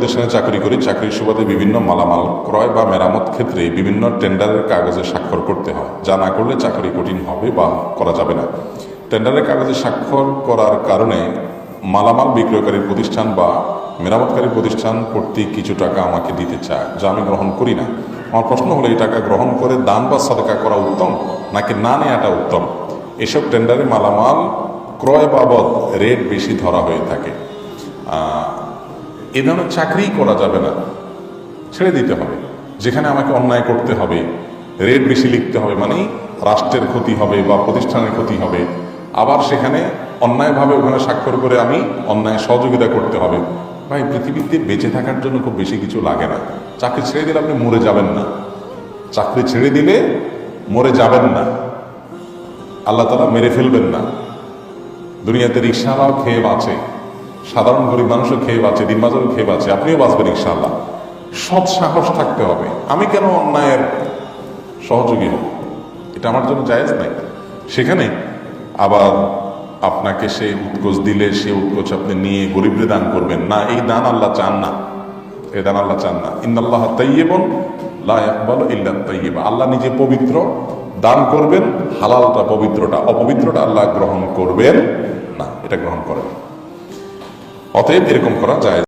প্রতিষ্ঠানে চাকরি করি, চাকরির সুবাদে বিভিন্ন মালামাল ক্রয় বা মেরামত ক্ষেত্রে বিভিন্ন টেন্ডারের কাগজে স্বাক্ষর করতে হয়। যা না করলে চাকরি কঠিন হবে বা করা যাবে না। টেন্ডারের কাগজে স্বাক্ষর করার কারণে মালামাল বিক্রয়কারী প্রতিষ্ঠান বা মেরামতকারী প্রতিষ্ঠান কর্তৃক কিছু টাকা আমাকে দিতে চায়, যা আমি গ্রহণ করি না। আমার প্রশ্ন হলো, এই টাকা গ্রহণ করে দান বা সাদকা করা উত্তম, নাকি না নেওয়াটা উত্তম? এসব টেন্ডারে মালামাল ক্রয় বাবদ রেট বেশি ধরা হয়ে থাকে। এ ধরনের চাকরিই করা যাবে না। ছেড়ে দিতে হবে। যেখানে আমাকে অন্যায় করতে হবে, রেট বেশি লিখতে হবে মানে রাষ্ট্রের ক্ষতি হবে বা প্রতিষ্ঠানের ক্ষতি হবে। আবার সেখানে অন্যায়ভাবে ওখানে স্বাক্ষর করে আমি অন্যায় সহযোগিতা করতে হবে। ভাই, পৃথিবীতে বেঁচে থাকার জন্য খুব বেশি কিছু লাগে না। চাকরি ছেড়ে দিলে আপনি মরে যাবেন না। চাকরি ছেড়ে দিলে মরে যাবেন না। আল্লাহ তালা মেরে ফেলবেন না। দুনিয়াতে রিক্সাওয়ালাও খেয়ে বাঁচে। সাধারণ গরিব মানুষও খেয়ে বাঁচে দিনবাজারও খেয়ে বাঁচে, আপনিও বাঁচবেন ইনশাআল্লাহ। সৎ সাহস থাকতে হবে। আমি কেন অন্যায়ের সহযোগী হব? এটা আমার জন্য জায়েজ নাই সেখানে আবার আপনাকে সে উৎকোচ দিলে, সে উৎকোচ আপনি নিয়ে গরিবরে দান করবেন। না, এই দান আল্লাহ চান না। এই দান আল্লাহ চান না। ইন্দাল্লাহ তাইয়েবন লা ইয়াকবালু ইল্লা তাইয়্যিবা। আল্লাহ নিজে পবিত্র দান করবেন, হালালটা পবিত্রটা, অপবিত্রটা আল্লাহ গ্রহণ করবেন না। এটা গ্রহণ করেন। অতএব এরকম করা যায়।